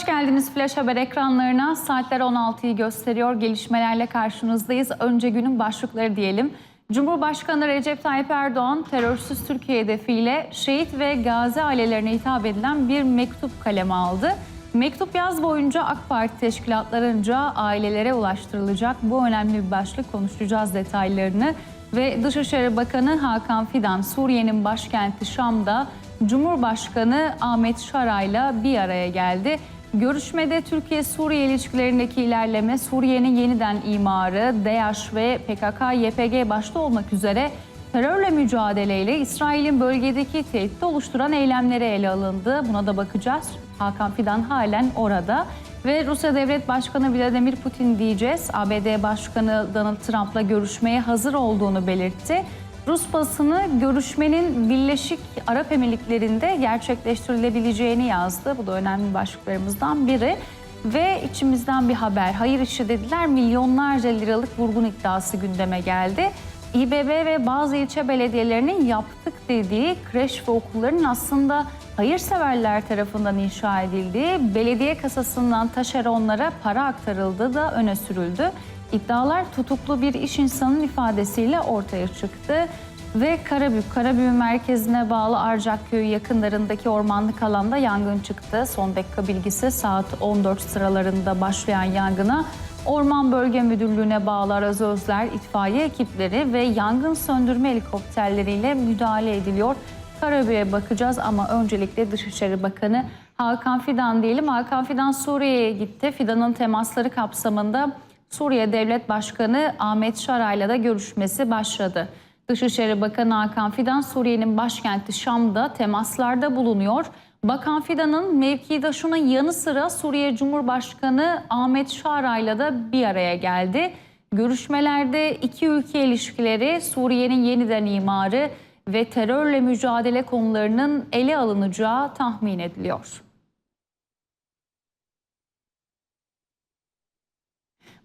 Hoş geldiniz Flash Haber ekranlarına. Saatler 16'yı gösteriyor. Gelişmelerle karşınızdayız. Önce günün başlıkları diyelim. Cumhurbaşkanı Recep Tayyip Erdoğan terörsüz Türkiye hedefiyle şehit ve gazi ailelerine hitap edilen bir mektup kaleme aldı. Mektup yaz boyunca AK Parti teşkilatlarınca ailelere ulaştırılacak. Bu önemli bir başlık konuşacağız detaylarını. Ve Dışişleri Bakanı Hakan Fidan Suriye'nin başkenti Şam'da Cumhurbaşkanı Ahmet Şaray'la bir araya geldi. Görüşmede Türkiye-Suriye ilişkilerindeki ilerleme, Suriye'nin yeniden imarı, DAEŞ ve PKK-YPG başta olmak üzere terörle mücadeleyle İsrail'in bölgedeki tehdit oluşturan eylemleri ele alındı. Buna da bakacağız. Hakan Fidan halen orada. Ve Rusya Devlet Başkanı Vladimir Putin diyeceğiz. ABD Başkanı Donald Trump'la görüşmeye hazır olduğunu belirtti. Rus basını görüşmenin Birleşik Arap Emirlikleri'nde gerçekleştirilebileceğini yazdı. Bu da önemli başlıklarımızdan biri. Ve içimizden bir haber. Hayır işi dediler milyonlarca liralık vurgun iddiası gündeme geldi. İBB ve bazı ilçe belediyelerinin yaptık dediği kreş ve okulların aslında hayırseverler tarafından inşa edildiği belediye kasasından taşeronlara para aktarıldığı da öne sürüldü. İddialar tutuklu bir iş insanının ifadesiyle ortaya çıktı ve Karabük, Karabük merkezine bağlı Arcakköy yakınlarındaki ormanlık alanda yangın çıktı. Son dakika bilgisi saat 14 sıralarında başlayan yangına Orman Bölge Müdürlüğü'ne bağlı arazözler, itfaiye ekipleri ve yangın söndürme helikopterleriyle müdahale ediliyor. Karabük'e bakacağız ama öncelikle Dışişleri Bakanı Hakan Fidan diyelim. Hakan Fidan Suriye'ye gitti. Fidan'ın temasları kapsamında Suriye Devlet Başkanı Ahmet Şaray'la da görüşmesi başladı. Dışişleri Bakanı Hakan Fidan Suriye'nin başkenti Şam'da temaslarda bulunuyor. Bakan Fidan'ın mevkidaşının yanı sıra Suriye Cumhurbaşkanı Ahmet Şaray'la da bir araya geldi. Görüşmelerde iki ülke ilişkileri, Suriye'nin yeniden imarı ve terörle mücadele konularının ele alınacağı tahmin ediliyor.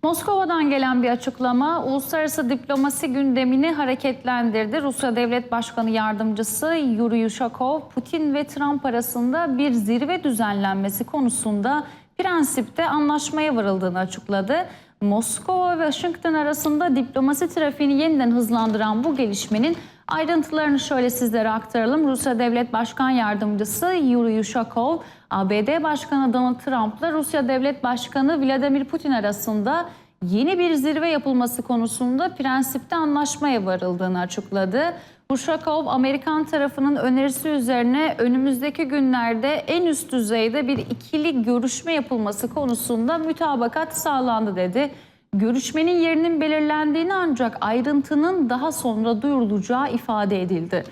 Moskova'dan gelen bir açıklama uluslararası diplomasi gündemini hareketlendirdi. Rusya Devlet Başkanı Yardımcısı Yuri Yushakov, Putin ve Trump arasında bir zirve düzenlenmesi konusunda prensipte anlaşmaya varıldığını açıkladı. Moskova ve Washington arasında diplomasi trafiğini yeniden hızlandıran bu gelişmenin ayrıntılarını şöyle sizlere aktaralım. Rusya Devlet Başkan Yardımcısı Yuri Yushakov, ABD Başkanı Donald Trump'la Rusya Devlet Başkanı Vladimir Putin arasında yeni bir zirve yapılması konusunda prensipte anlaşmaya varıldığını açıkladı. Ushakov, Amerikan tarafının önerisi üzerine önümüzdeki günlerde en üst düzeyde bir ikili görüşme yapılması konusunda mütabakat sağlandı dedi. Görüşmenin yerinin belirlendiğini ancak ayrıntının daha sonra duyurulacağı ifade edildi.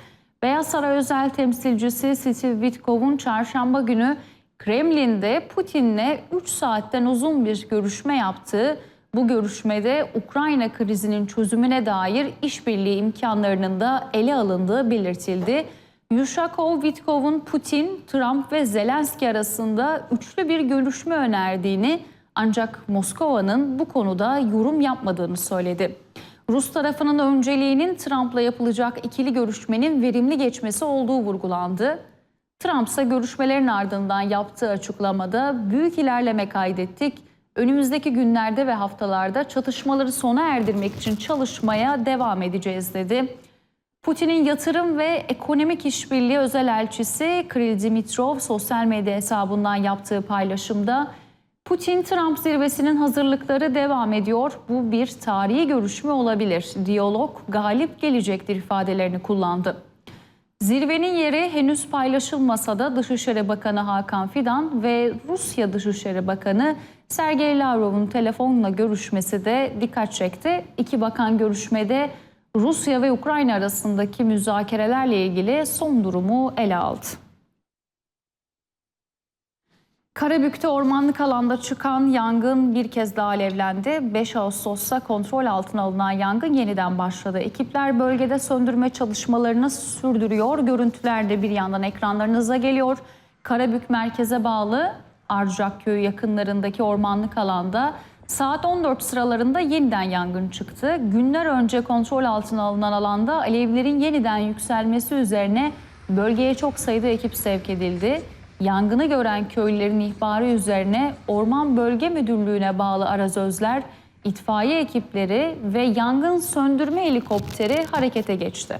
Beyaz Saray özel temsilcisi Steve Witkoff'un çarşamba günü Kremlin'de Putin'le 3 saatten uzun bir görüşme yaptığı, bu görüşmede Ukrayna krizinin çözümüne dair işbirliği imkanlarının da ele alındığı belirtildi. Yushakov, Witkov'un Putin, Trump ve Zelenski arasında üçlü bir görüşme önerdiğini ancak Moskova'nın bu konuda yorum yapmadığını söyledi. Rus tarafının önceliğinin Trump'la yapılacak ikili görüşmenin verimli geçmesi olduğu vurgulandı. Trump ise görüşmelerin ardından yaptığı açıklamada büyük ilerleme kaydettik. Önümüzdeki günlerde ve haftalarda çatışmaları sona erdirmek için çalışmaya devam edeceğiz dedi. Putin'in yatırım ve ekonomik işbirliği özel elçisi Kirill Dimitrov sosyal medya hesabından yaptığı paylaşımda Putin-Trump zirvesinin hazırlıkları devam ediyor. Bu bir tarihi görüşme olabilir. Diyalog galip gelecektir ifadelerini kullandı. Zirvenin yeri henüz paylaşılmasa da Dışişleri Bakanı Hakan Fidan ve Rusya Dışişleri Bakanı Sergey Lavrov'un telefonla görüşmesi de dikkat çekti. İki bakan görüşmede Rusya ve Ukrayna arasındaki müzakerelerle ilgili son durumu ele aldı. Karabük'te ormanlık alanda çıkan yangın bir kez daha alevlendi. 5 Ağustos'ta kontrol altına alınan yangın yeniden başladı. Ekipler bölgede söndürme çalışmalarını sürdürüyor. Görüntüler de bir yandan ekranlarınıza geliyor. Karabük merkeze bağlı Arcakköy yakınlarındaki ormanlık alanda saat 14 sıralarında yeniden yangın çıktı. Günler önce kontrol altına alınan alanda alevlerin yeniden yükselmesi üzerine bölgeye çok sayıda ekip sevk edildi. Yangını gören köylülerin ihbarı üzerine Orman Bölge Müdürlüğü'ne bağlı arazözler, itfaiye ekipleri ve yangın söndürme helikopteri harekete geçti.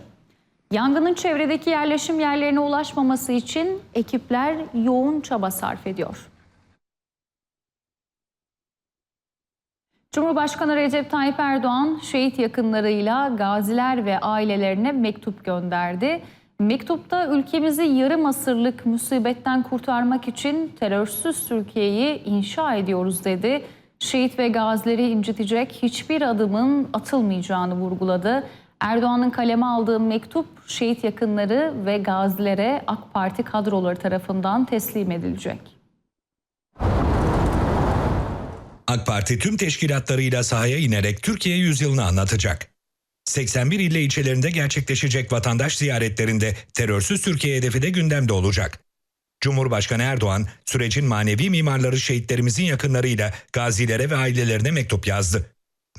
Yangının çevredeki yerleşim yerlerine ulaşmaması için ekipler yoğun çaba sarf ediyor. Cumhurbaşkanı Recep Tayyip Erdoğan şehit yakınlarıyla gaziler ve ailelerine mektup gönderdi. Mektupta ülkemizi yarım asırlık musibetten kurtarmak için terörsüz Türkiye'yi inşa ediyoruz dedi. Şehit ve gazileri incitecek hiçbir adımın atılmayacağını vurguladı. Erdoğan'ın kaleme aldığı mektup şehit yakınları ve gazilere AK Parti kadroları tarafından teslim edilecek. AK Parti tüm teşkilatlarıyla sahaya inerek Türkiye yüzyılını anlatacak. 81 ille ilçelerinde gerçekleşecek vatandaş ziyaretlerinde terörsüz Türkiye hedefi de gündemde olacak. Cumhurbaşkanı Erdoğan, sürecin manevi mimarları şehitlerimizin yakınlarıyla gazilere ve ailelerine mektup yazdı.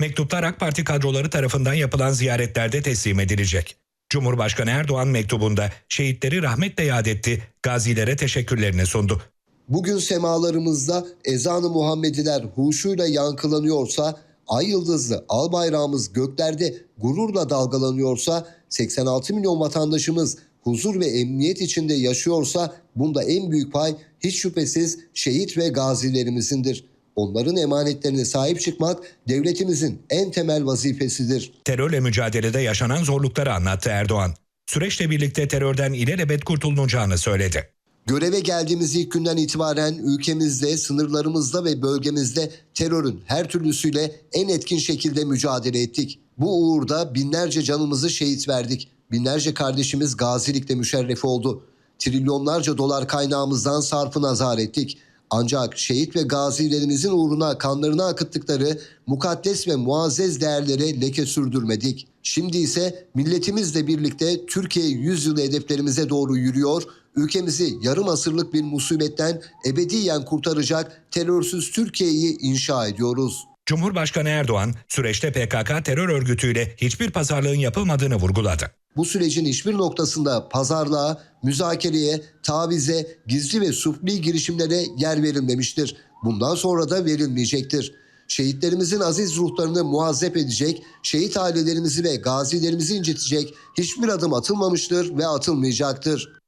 Mektuplar AK Parti kadroları tarafından yapılan ziyaretlerde teslim edilecek. Cumhurbaşkanı Erdoğan mektubunda şehitleri rahmetle yad etti, gazilere teşekkürlerini sundu. Bugün semalarımızda ezanı Muhammediler huşuyla yankılanıyorsa, ay yıldızlı al bayrağımız göklerde gururla dalgalanıyorsa, 86 milyon vatandaşımız huzur ve emniyet içinde yaşıyorsa bunda en büyük pay hiç şüphesiz şehit ve gazilerimizin Onların emanetlerine sahip çıkmak devletimizin en temel vazifesidir. Terörle mücadelede yaşanan zorlukları anlattı Erdoğan. Süreçle birlikte terörden ilelebet kurtulunacağını söyledi. Göreve geldiğimiz ilk günden itibaren ülkemizde, sınırlarımızda ve bölgemizde terörün her türlüsüyle en etkin şekilde mücadele ettik. Bu uğurda binlerce canımızı şehit verdik. Binlerce kardeşimiz gazilikle müşerref oldu. Trilyonlarca dolar kaynağımızdan sarfı nazar ettik. Ancak şehit ve gazilerimizin uğruna kanlarını akıttıkları mukaddes ve muazzez değerlere leke sürdürmedik. Şimdi ise milletimizle birlikte Türkiye yüzyılı hedeflerimize doğru yürüyor, ülkemizi yarım asırlık bir musibetten ebediyen kurtaracak terörsüz Türkiye'yi inşa ediyoruz. Cumhurbaşkanı Erdoğan, süreçte PKK terör örgütüyle hiçbir pazarlığın yapılmadığını vurguladı. Bu sürecin hiçbir noktasında pazarlığa, müzakereye, tavize, gizli ve sufli girişimlere yer verilmemiştir. Bundan sonra da verilmeyecektir. Şehitlerimizin aziz ruhlarını muazzep edecek, şehit ailelerimizi ve gazilerimizi incitecek hiçbir adım atılmamıştır ve atılmayacaktır.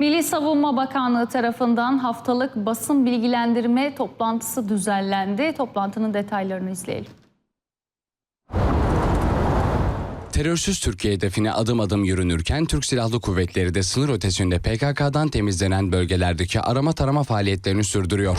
Milli Savunma Bakanlığı tarafından haftalık basın bilgilendirme toplantısı düzenlendi. Toplantının detaylarını izleyelim. Terörsüz Türkiye hedefine adım adım yürünürken Türk Silahlı Kuvvetleri de sınır ötesinde PKK'dan temizlenen bölgelerdeki arama tarama faaliyetlerini sürdürüyor.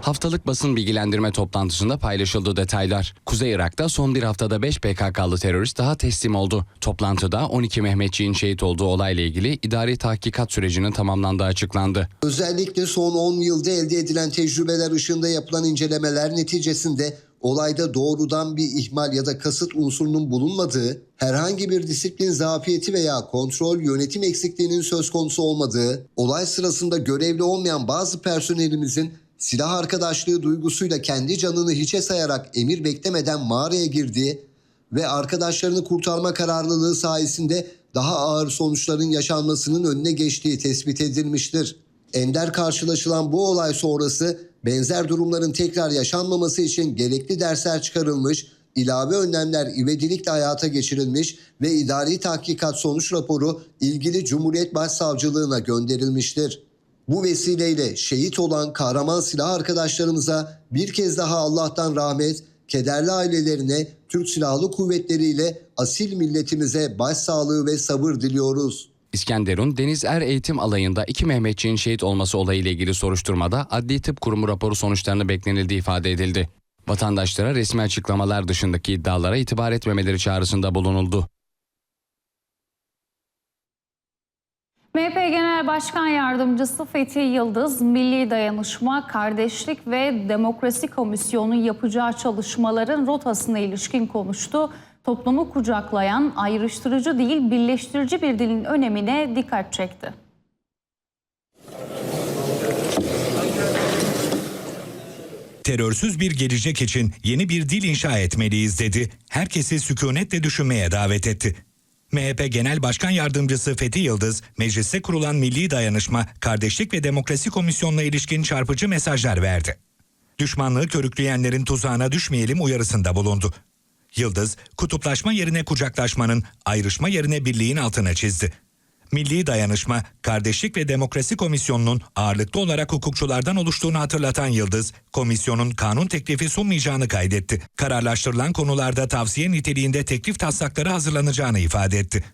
Haftalık basın bilgilendirme toplantısında paylaşıldı detaylar. Kuzey Irak'ta son bir haftada 5 PKK'lı terörist daha teslim oldu. Toplantıda 12 Mehmetçiğin şehit olduğu olayla ilgili idari tahkikat sürecinin tamamlandığı açıklandı. Özellikle son 10 yılda elde edilen tecrübeler ışığında yapılan incelemeler neticesinde olayda doğrudan bir ihmal ya da kasıt unsurunun bulunmadığı, herhangi bir disiplin zafiyeti veya kontrol yönetim eksikliğinin söz konusu olmadığı, olay sırasında görevli olmayan bazı personelimizin silah arkadaşlığı duygusuyla kendi canını hiçe sayarak emir beklemeden mağaraya girdiği ve arkadaşlarını kurtarma kararlılığı sayesinde daha ağır sonuçların yaşanmasının önüne geçtiği tespit edilmiştir. Ender karşılaşılan bu olay sonrası benzer durumların tekrar yaşanmaması için gerekli dersler çıkarılmış, ilave önlemler ivedilikle hayata geçirilmiş ve idari tahkikat sonuç raporu ilgili Cumhuriyet Başsavcılığına gönderilmiştir. Bu vesileyle şehit olan kahraman silah arkadaşlarımıza bir kez daha Allah'tan rahmet, kederli ailelerine, Türk Silahlı Kuvvetleri ile asil milletimize başsağlığı ve sabır diliyoruz. İskenderun Deniz Er Eğitim Alayı'nda iki Mehmetçiğin şehit olması olayıyla ilgili soruşturmada Adli Tıp Kurumu raporu sonuçlarını beklenildiği ifade edildi. Vatandaşlara resmi açıklamalar dışındaki iddialara itibar etmemeleri çağrısında bulunuldu. MHP Genel Başkan Yardımcısı Fethi Yıldız, Milli Dayanışma, Kardeşlik ve Demokrasi Komisyonu yapacağı çalışmaların rotasına ilişkin konuştu. Toplumu kucaklayan, ayrıştırıcı değil birleştirici bir dilin önemine dikkat çekti. Terörsüz bir gelecek için yeni bir dil inşa etmeliyiz dedi. Herkesi sükunetle düşünmeye davet etti. MHP Genel Başkan Yardımcısı Fethi Yıldız, mecliste kurulan Milli Dayanışma, Kardeşlik ve Demokrasi Komisyonu'na ilişkin çarpıcı mesajlar verdi. Düşmanlığı körükleyenlerin tuzağına düşmeyelim uyarısında bulundu. Yıldız, kutuplaşma yerine kucaklaşmanın, ayrışma yerine birliğin altına çizdi. Milli Dayanışma, Kardeşlik ve Demokrasi Komisyonu'nun ağırlıklı olarak hukukçulardan oluştuğunu hatırlatan Yıldız, komisyonun kanun teklifi sunmayacağını kaydetti. Kararlaştırılan konularda tavsiye niteliğinde teklif taslakları hazırlanacağını ifade etti.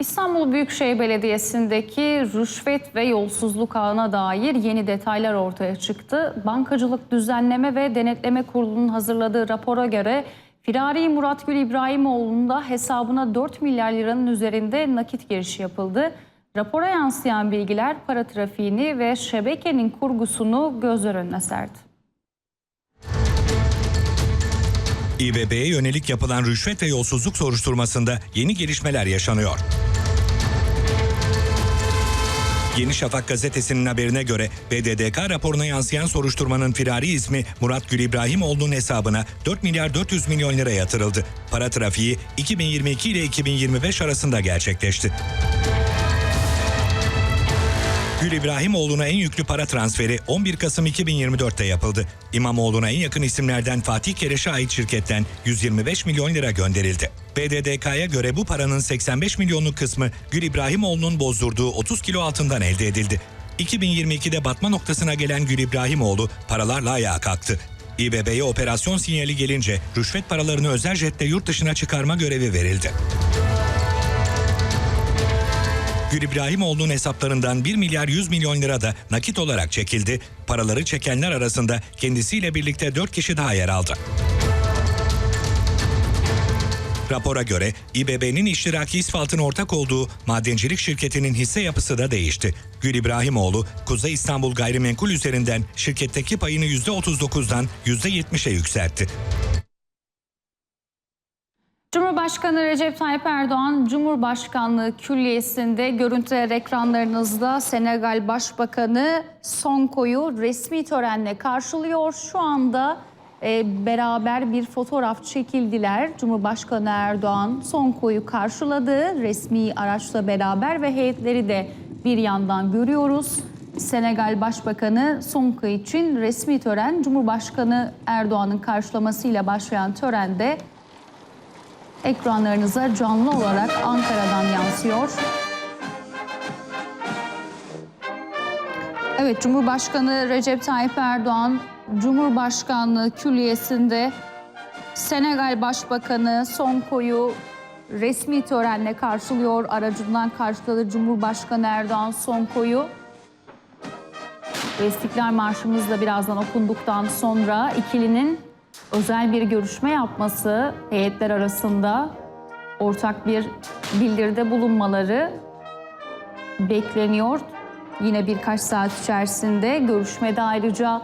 İstanbul Büyükşehir Belediyesi'ndeki rüşvet ve yolsuzluk ağına dair yeni detaylar ortaya çıktı. Bankacılık Düzenleme ve Denetleme Kurulu'nun hazırladığı rapora göre Firari Murat Gül İbrahimoğlu'nun da hesabına 4 milyar liranın üzerinde nakit girişi yapıldı. Rapora yansıyan bilgiler para trafiğini ve şebekenin kurgusunu gözler önüne serdi. İBB'ye yönelik yapılan rüşvet ve yolsuzluk soruşturmasında yeni gelişmeler yaşanıyor. Yeni Şafak gazetesinin haberine göre BDDK raporuna yansıyan soruşturmanın firari ismi Murat Gül İbrahimoğlu'nun hesabına 4 milyar 400 milyon lira yatırıldı. Para trafiği 2022 ile 2025 arasında gerçekleşti. Gül İbrahimoğlu'na en yüklü para transferi 11 Kasım 2024'te yapıldı. İmamoğlu'na en yakın isimlerden Fatih Kereş'e ait şirketten 125 milyon lira gönderildi. BDDK'ya göre bu paranın 85 milyonluk kısmı Gül İbrahimoğlu'nun bozdurduğu 30 kilo altından elde edildi. 2022'de batma noktasına gelen Gül İbrahimoğlu paralarla ayağa kalktı. İBB'ye operasyon sinyali gelince rüşvet paralarını özel jette yurt dışına çıkarma görevi verildi. Gül İbrahimoğlu'nun hesaplarından 1 milyar 100 milyon lira da nakit olarak çekildi. Paraları çekenler arasında kendisiyle birlikte 4 kişi daha yer aldı. Rapora göre İBB'nin iştiraki isfaltın ortak olduğu madencilik şirketinin hisse yapısı da değişti. Gül İbrahimoğlu, Kuzey İstanbul Gayrimenkul üzerinden şirketteki payını %39'dan %70'e yükseltti. Cumhurbaşkanı Recep Tayyip Erdoğan, Cumhurbaşkanlığı Külliyesi'nde görüntüler ekranlarınızda Senegal Başbakanı Sonko'yu resmi törenle karşılıyor. Şu anda e, beraber bir fotoğraf çekildiler. Cumhurbaşkanı Erdoğan Sonko'yu karşıladı resmi araçla beraber ve heyetleri de bir yandan görüyoruz. Senegal Başbakanı Sonko için resmi tören Cumhurbaşkanı Erdoğan'ın karşılamasıyla başlayan törende ekranlarınıza canlı olarak Ankara'dan yansıyor. Evet, Cumhurbaşkanı Recep Tayyip Erdoğan, Cumhurbaşkanlığı Külliyesi'nde Senegal Başbakanı Sonko'yu resmi törenle karşılıyor. Aracından karşıladı Cumhurbaşkanı Erdoğan Sonko'yu. İstiklal Marşımız da birazdan okunduktan sonra ikilinin özel bir görüşme yapması heyetler arasında ortak bir bildiride bulunmaları bekleniyor. Yine birkaç saat içerisinde görüşmede ayrıca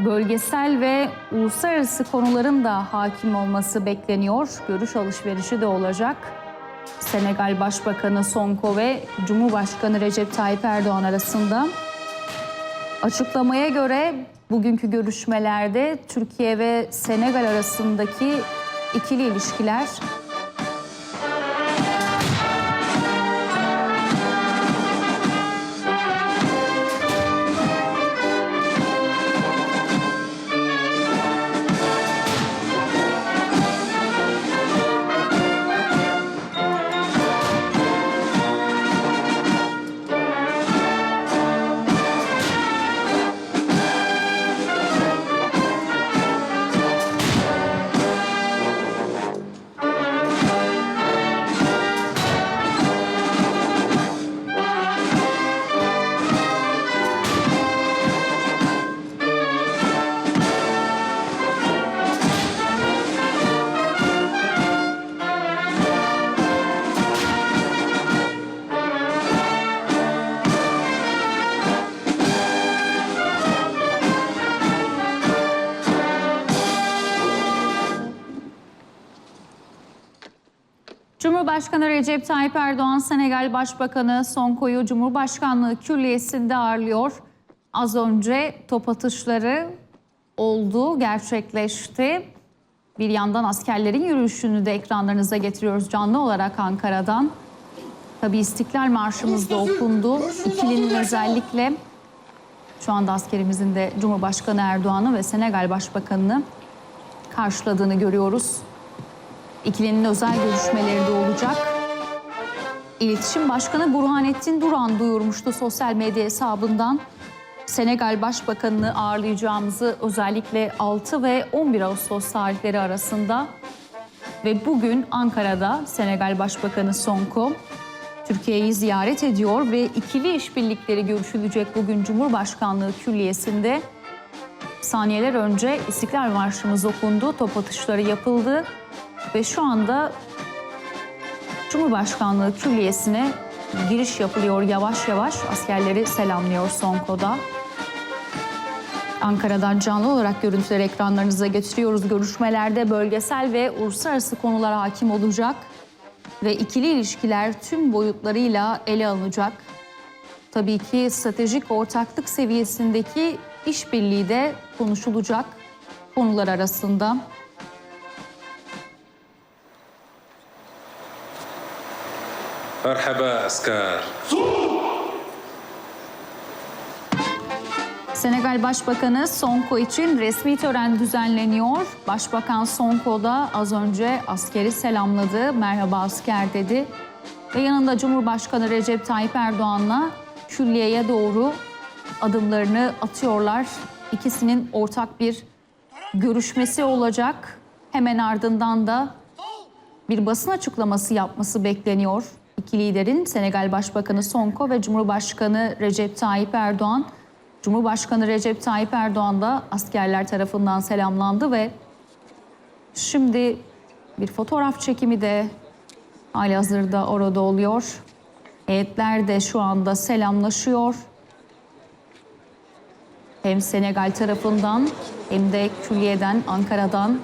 bölgesel ve uluslararası konuların da hakim olması bekleniyor. Görüş alışverişi de olacak. Senegal Başbakanı Sonko ve Cumhurbaşkanı Recep Tayyip Erdoğan arasında. Açıklamaya göre bugünkü görüşmelerde Türkiye ve Senegal arasındaki ikili ilişkiler Cumhurbaşkanı Recep Tayyip Erdoğan, Senegal Başbakanı Sonko'yu Cumhurbaşkanlığı Külliyesi'nde ağırlıyor. Az önce top atışları oldu, gerçekleşti. Bir yandan askerlerin yürüyüşünü de ekranlarınıza getiriyoruz canlı olarak Ankara'dan. Tabii İstiklal Marşımız da okundu. İkilinin özellikle şu anda askerimizin de Cumhurbaşkanı Erdoğan'ı ve Senegal Başbakanı'nı karşıladığını görüyoruz. İkilinin özel görüşmeleri de olacak. İletişim Başkanı Burhanettin Duran duyurmuştu sosyal medya hesabından. Senegal Başbakanı'nı ağırlayacağımızı özellikle 6 ve 11 Ağustos tarihleri arasında ve bugün Ankara'da Senegal Başbakanı Sonko Türkiye'yi ziyaret ediyor ve ikili işbirlikleri görüşülecek bugün Cumhurbaşkanlığı Külliyesi'nde. Saniyeler önce İstiklal Marşımız okundu, top atışları yapıldı ve şu anda Cumhurbaşkanlığı Külliyesi'ne giriş yapılıyor yavaş yavaş. Askerleri selamlıyor Sonko'da. Ankara'dan canlı olarak görüntüleri ekranlarınıza getiriyoruz. Görüşmelerde bölgesel ve uluslararası konulara hakim olacak ve ikili ilişkiler tüm boyutlarıyla ele alınacak. Tabii ki stratejik ortaklık seviyesindeki işbirliği de konuşulacak konular arasında. Merhaba asker. Senegal Başbakanı Sonko için resmi tören düzenleniyor. Başbakan Sonko da az önce askeri selamladı, merhaba asker dedi. Ve yanında Cumhurbaşkanı Recep Tayyip Erdoğan'la külliyeye doğru adımlarını atıyorlar. İkisinin ortak bir görüşmesi olacak. Hemen ardından da bir basın açıklaması yapması bekleniyor. İki liderin Senegal Başbakanı Sonko ve Cumhurbaşkanı Recep Tayyip Erdoğan. Cumhurbaşkanı Recep Tayyip Erdoğan da askerler tarafından selamlandı ve şimdi bir fotoğraf çekimi de halihazırda orada oluyor. Heyetler de şu anda selamlaşıyor. Hem Senegal tarafından hem de külliyeden Ankara'dan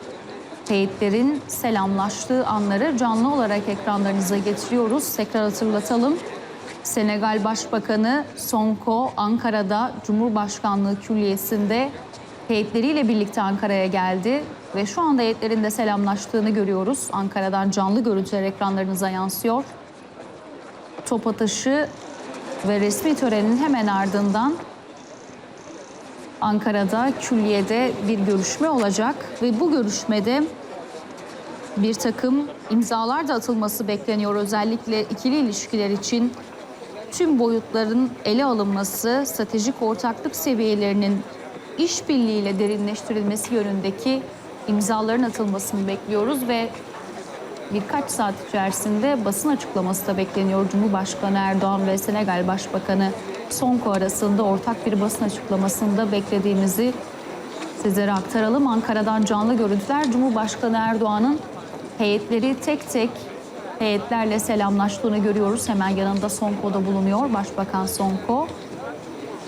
heyetlerin selamlaştığı anları canlı olarak ekranlarınıza getiriyoruz. Tekrar hatırlatalım. Senegal Başbakanı Sonko Ankara'da Cumhurbaşkanlığı Külliyesi'nde heyetleriyle birlikte Ankara'ya geldi ve şu anda heyetlerin de selamlaştığını görüyoruz. Ankara'dan canlı görüntüler ekranlarınıza yansıyor. Top atışı ve resmi törenin hemen ardından Ankara'da külliyede bir görüşme olacak ve bu görüşmede bir takım imzalar da atılması bekleniyor. Özellikle ikili ilişkiler için tüm boyutların ele alınması, stratejik ortaklık seviyelerinin işbirliğiyle derinleştirilmesi yönündeki imzaların atılmasını bekliyoruz ve birkaç saat içerisinde basın açıklaması da bekleniyor. Cumhurbaşkanı Erdoğan ve Senegal Başbakanı Sonko arasında ortak bir basın açıklamasında beklediğimizi sizlere aktaralım. Ankara'dan canlı görüntüler Cumhurbaşkanı Erdoğan'ın heyetleri tek tek heyetlerle selamlaştığını görüyoruz. Hemen yanında Sonko da bulunuyor. Başbakan Sonko.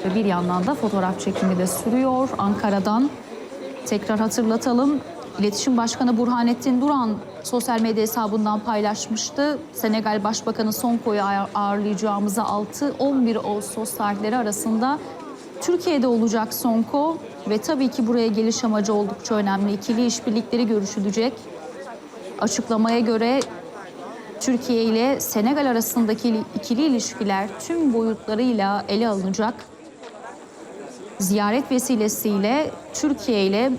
Ve bir yandan da fotoğraf çekimi de sürüyor. Ankara'dan tekrar hatırlatalım. İletişim Başkanı Burhanettin Duran sosyal medya hesabından paylaşmıştı. Senegal Başbakanı Sonko'yu ağır- ağırlayacağımızı 6-11 Ağustos tarihleri arasında Türkiye'de olacak Sonko ve tabii ki buraya geliş amacı oldukça önemli. İkili işbirlikleri görüşülecek. Açıklamaya göre Türkiye ile Senegal arasındaki ikili ilişkiler tüm boyutlarıyla ele alınacak. Ziyaret vesilesiyle Türkiye ile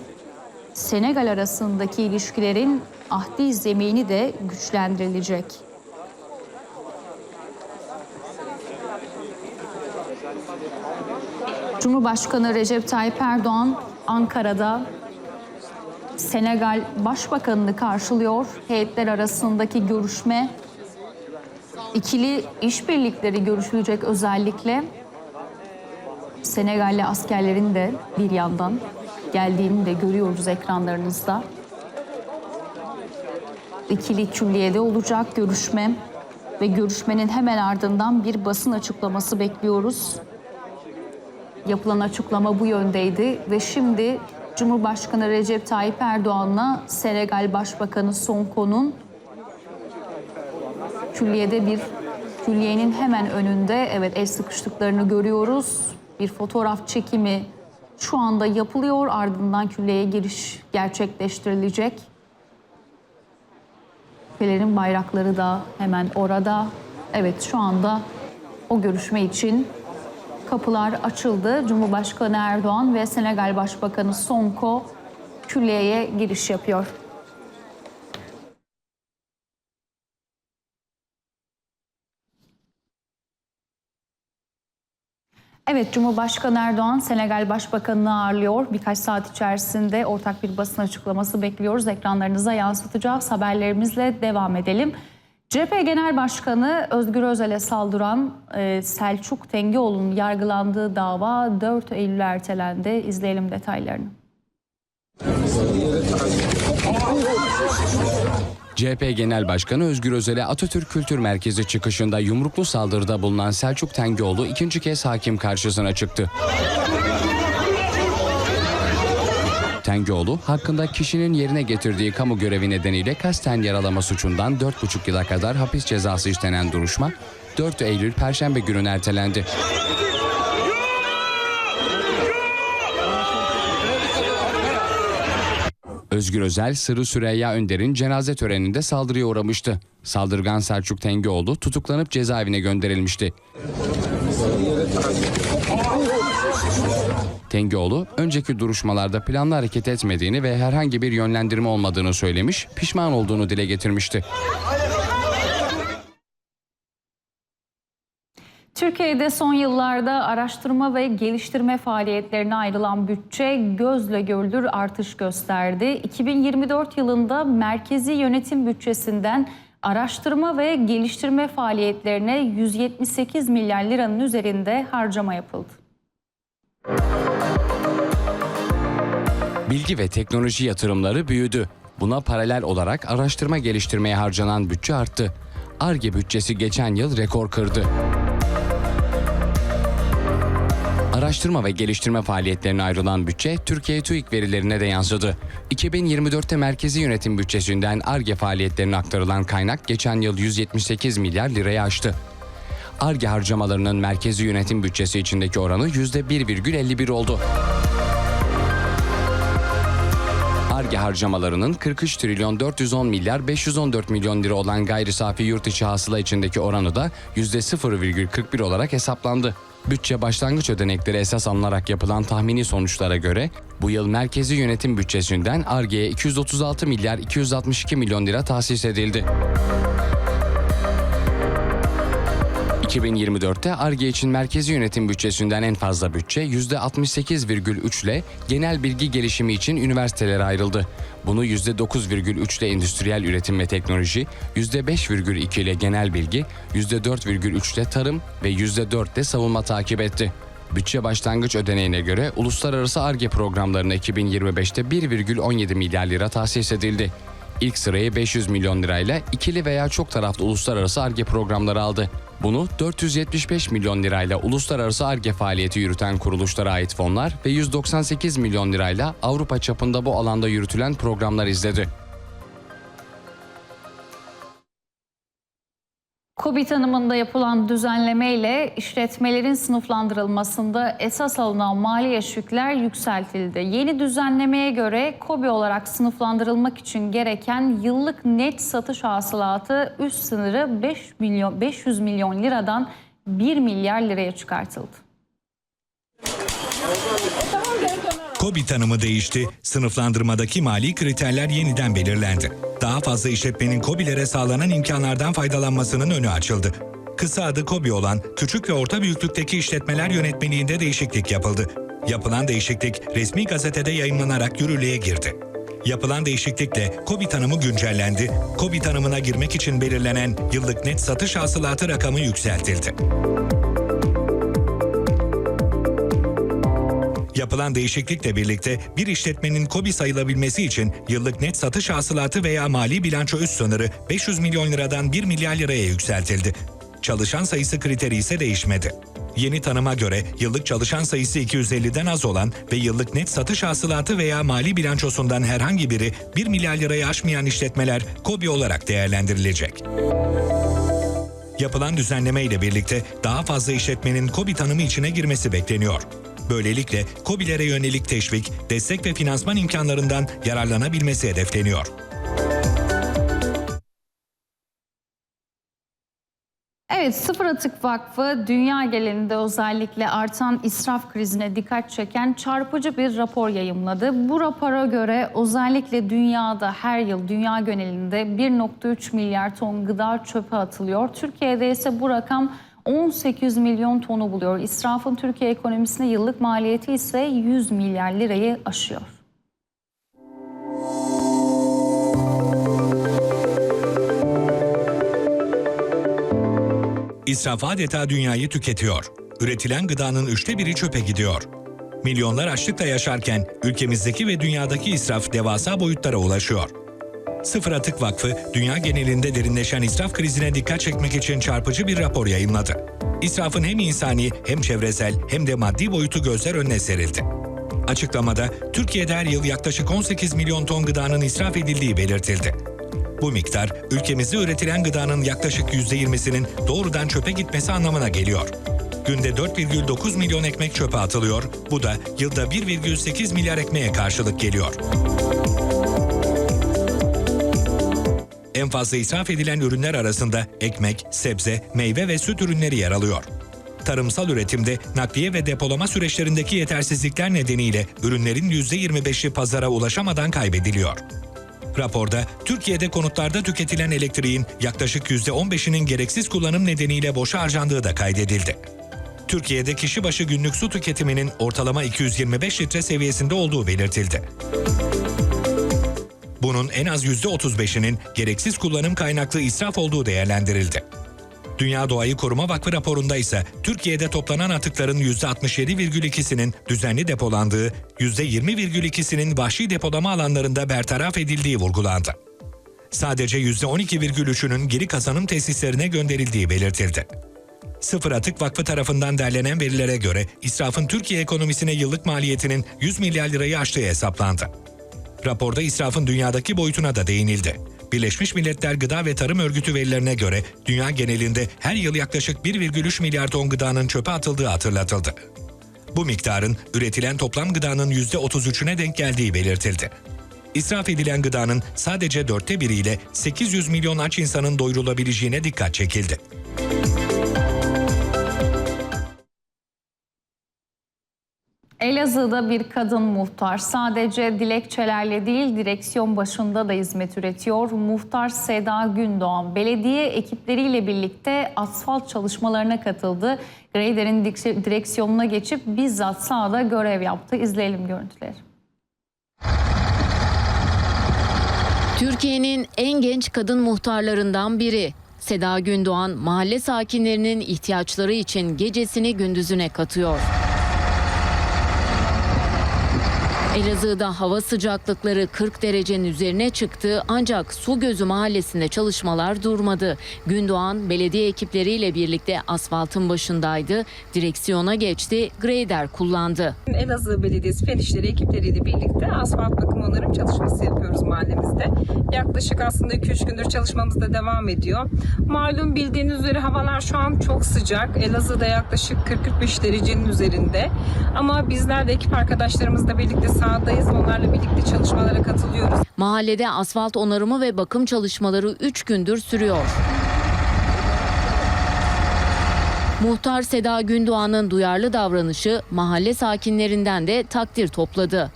Senegal arasındaki ilişkilerin ahdi zemini de güçlendirilecek. Cumhurbaşkanı Recep Tayyip Erdoğan Ankara'da Senegal Başbakanını karşılıyor. Heyetler arasındaki görüşme ikili işbirlikleri görüşülecek özellikle. Senegalli askerlerin de bir yandan geldiğini de görüyoruz ekranlarınızda. İkili külliyede olacak görüşme ve görüşmenin hemen ardından bir basın açıklaması bekliyoruz. Yapılan açıklama bu yöndeydi ve şimdi Cumhurbaşkanı Recep Tayyip Erdoğan'la Senegal Başbakanı Sonko'nun külliyede bir külliyenin hemen önünde evet el sıkıştıklarını görüyoruz. Bir fotoğraf çekimi şu anda yapılıyor ardından külliyeye giriş gerçekleştirilecek. ülkelerin bayrakları da hemen orada. Evet şu anda o görüşme için kapılar açıldı. Cumhurbaşkanı Erdoğan ve Senegal Başbakanı Sonko külliyeye giriş yapıyor. Evet, Cumhurbaşkanı Erdoğan Senegal Başbakanı'nı ağırlıyor. Birkaç saat içerisinde ortak bir basın açıklaması bekliyoruz. Ekranlarınıza yansıtacağız. Haberlerimizle devam edelim. CHP Genel Başkanı Özgür Özel'e saldıran e, Selçuk Tengioğlu'nun yargılandığı dava 4 Eylül ertelendi. İzleyelim detaylarını. CHP Genel Başkanı Özgür Özel'e Atatürk Kültür Merkezi çıkışında yumruklu saldırıda bulunan Selçuk Tengioğlu ikinci kez hakim karşısına çıktı. Tengioğlu hakkında kişinin yerine getirdiği kamu görevi nedeniyle kasten yaralama suçundan 4,5 yıla kadar hapis cezası istenen duruşma 4 Eylül Perşembe gününe ertelendi. Özgür Özel, Sırrı Süreyya Önder'in cenaze töreninde saldırıya uğramıştı. Saldırgan Selçuk Tengioğlu tutuklanıp cezaevine gönderilmişti. Tengioğlu, önceki duruşmalarda planlı hareket etmediğini ve herhangi bir yönlendirme olmadığını söylemiş, pişman olduğunu dile getirmişti. Türkiye'de son yıllarda araştırma ve geliştirme faaliyetlerine ayrılan bütçe gözle görülür artış gösterdi. 2024 yılında merkezi yönetim bütçesinden araştırma ve geliştirme faaliyetlerine 178 milyar liranın üzerinde harcama yapıldı. Bilgi ve teknoloji yatırımları büyüdü. Buna paralel olarak araştırma geliştirmeye harcanan bütçe arttı. ARGE bütçesi geçen yıl rekor kırdı. Araştırma ve geliştirme faaliyetlerine ayrılan bütçe Türkiye TÜİK verilerine de yansıdı. 2024'te merkezi yönetim bütçesinden ARGE faaliyetlerine aktarılan kaynak geçen yıl 178 milyar liraya aştı. ARGE harcamalarının merkezi yönetim bütçesi içindeki oranı %1,51 oldu. ARGE harcamalarının 43 trilyon 410 milyar 514 milyon lira olan gayri safi yurt içi hasıla içindeki oranı da %0,41 olarak hesaplandı. Bütçe başlangıç ödenekleri esas alınarak yapılan tahmini sonuçlara göre bu yıl merkezi yönetim bütçesinden ARGE'ye 236 milyar 262 milyon lira tahsis edildi. 2024'te ARGE için merkezi yönetim bütçesinden en fazla bütçe %68,3 ile genel bilgi gelişimi için üniversitelere ayrıldı. Bunu %9,3 ile endüstriyel üretim ve teknoloji, %5,2 ile genel bilgi, %4,3 ile tarım ve %4 ile savunma takip etti. Bütçe başlangıç ödeneğine göre uluslararası ARGE programlarına 2025'te 1,17 milyar lira tahsis edildi. İlk sırayı 500 milyon lirayla ikili veya çok taraflı uluslararası ARGE programları aldı. Bunu 475 milyon lirayla uluslararası ARGE faaliyeti yürüten kuruluşlara ait fonlar ve 198 milyon lirayla Avrupa çapında bu alanda yürütülen programlar izledi. KOBİ tanımında yapılan düzenleme ile işletmelerin sınıflandırılmasında esas alınan mali eşikler yükseltildi. Yeni düzenlemeye göre KOBİ olarak sınıflandırılmak için gereken yıllık net satış hasılatı üst sınırı 5 milyon 500 milyon liradan 1 milyar liraya çıkartıldı. KOBİ tanımı değişti, sınıflandırmadaki mali kriterler yeniden belirlendi. Daha fazla işletmenin KOBİ'lere sağlanan imkanlardan faydalanmasının önü açıldı. Kısa adı KOBİ olan küçük ve orta büyüklükteki işletmeler yönetmeliğinde değişiklik yapıldı. Yapılan değişiklik resmi gazetede yayınlanarak yürürlüğe girdi. Yapılan değişiklikle KOBİ tanımı güncellendi. KOBİ tanımına girmek için belirlenen yıllık net satış hasılatı rakamı yükseltildi. Yapılan değişiklikle birlikte bir işletmenin KOBİ sayılabilmesi için yıllık net satış hasılatı veya mali bilanço üst sınırı 500 milyon liradan 1 milyar liraya yükseltildi. Çalışan sayısı kriteri ise değişmedi. Yeni tanıma göre yıllık çalışan sayısı 250'den az olan ve yıllık net satış hasılatı veya mali bilançosundan herhangi biri 1 milyar lirayı aşmayan işletmeler KOBİ olarak değerlendirilecek. Yapılan düzenleme ile birlikte daha fazla işletmenin KOBİ tanımı içine girmesi bekleniyor. Böylelikle KOBİ'lere yönelik teşvik, destek ve finansman imkanlarından yararlanabilmesi hedefleniyor. Evet, Sıfır Atık Vakfı dünya genelinde özellikle artan israf krizine dikkat çeken çarpıcı bir rapor yayımladı. Bu rapora göre özellikle dünyada her yıl dünya genelinde 1.3 milyar ton gıda çöpe atılıyor. Türkiye'de ise bu rakam 18 milyon tonu buluyor. İsrafın Türkiye ekonomisine yıllık maliyeti ise 100 milyar lirayı aşıyor. İsraf adeta dünyayı tüketiyor. Üretilen gıdanın üçte biri çöpe gidiyor. Milyonlar açlıkla yaşarken ülkemizdeki ve dünyadaki israf devasa boyutlara ulaşıyor. Sıfır Atık Vakfı, dünya genelinde derinleşen israf krizine dikkat çekmek için çarpıcı bir rapor yayınladı. İsrafın hem insani hem çevresel hem de maddi boyutu gözler önüne serildi. Açıklamada Türkiye'de her yıl yaklaşık 18 milyon ton gıdanın israf edildiği belirtildi. Bu miktar ülkemizde üretilen gıdanın yaklaşık %20'sinin doğrudan çöpe gitmesi anlamına geliyor. Günde 4,9 milyon ekmek çöpe atılıyor. Bu da yılda 1,8 milyar ekmeğe karşılık geliyor. En fazla israf edilen ürünler arasında ekmek, sebze, meyve ve süt ürünleri yer alıyor. Tarımsal üretimde nakliye ve depolama süreçlerindeki yetersizlikler nedeniyle ürünlerin %25'i pazara ulaşamadan kaybediliyor. Raporda Türkiye'de konutlarda tüketilen elektriğin yaklaşık %15'inin gereksiz kullanım nedeniyle boşa harcandığı da kaydedildi. Türkiye'de kişi başı günlük su tüketiminin ortalama 225 litre seviyesinde olduğu belirtildi. Bunun en az %35'inin gereksiz kullanım kaynaklı israf olduğu değerlendirildi. Dünya Doğayı Koruma Vakfı raporunda ise Türkiye'de toplanan atıkların %67,2'sinin düzenli depolandığı, %20,2'sinin vahşi depolama alanlarında bertaraf edildiği vurgulandı. Sadece %12,3'ünün geri kazanım tesislerine gönderildiği belirtildi. Sıfır Atık Vakfı tarafından derlenen verilere göre israfın Türkiye ekonomisine yıllık maliyetinin 100 milyar lirayı aştığı hesaplandı. Raporda israfın dünyadaki boyutuna da değinildi. Birleşmiş Milletler Gıda ve Tarım Örgütü verilerine göre dünya genelinde her yıl yaklaşık 1,3 milyar ton gıdanın çöpe atıldığı hatırlatıldı. Bu miktarın üretilen toplam gıdanın %33'üne denk geldiği belirtildi. İsraf edilen gıdanın sadece dörtte biriyle 800 milyon aç insanın doyurulabileceğine dikkat çekildi. Elazığ'da bir kadın muhtar sadece dilekçelerle değil direksiyon başında da hizmet üretiyor. Muhtar Seda Gündoğan belediye ekipleriyle birlikte asfalt çalışmalarına katıldı. Grader'in direksiyonuna geçip bizzat sahada görev yaptı. İzleyelim görüntüleri. Türkiye'nin en genç kadın muhtarlarından biri. Seda Gündoğan mahalle sakinlerinin ihtiyaçları için gecesini gündüzüne katıyor. Elazığ'da hava sıcaklıkları 40 derecenin üzerine çıktı ancak Su Gözü mahallesinde çalışmalar durmadı. Gündoğan belediye ekipleriyle birlikte asfaltın başındaydı, direksiyona geçti, grader kullandı. Elazığ Belediyesi Fen İşleri ekipleriyle birlikte asfalt bakım onarım çalışması yapıyoruz mahallemizde. Yaklaşık aslında 2-3 gündür çalışmamız da devam ediyor. Malum bildiğiniz üzere havalar şu an çok sıcak. Elazığ'da yaklaşık 40-45 derecenin üzerinde. Ama bizler de ekip arkadaşlarımızla birlikte sahadayız. Onlarla birlikte çalışmalara katılıyoruz. Mahallede asfalt onarımı ve bakım çalışmaları 3 gündür sürüyor. Muhtar Seda Gündoğan'ın duyarlı davranışı mahalle sakinlerinden de takdir topladı.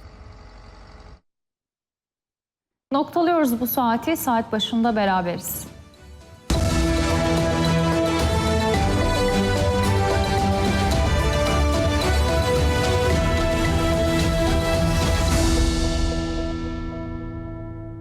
Noktalıyoruz bu saati. Saat başında beraberiz.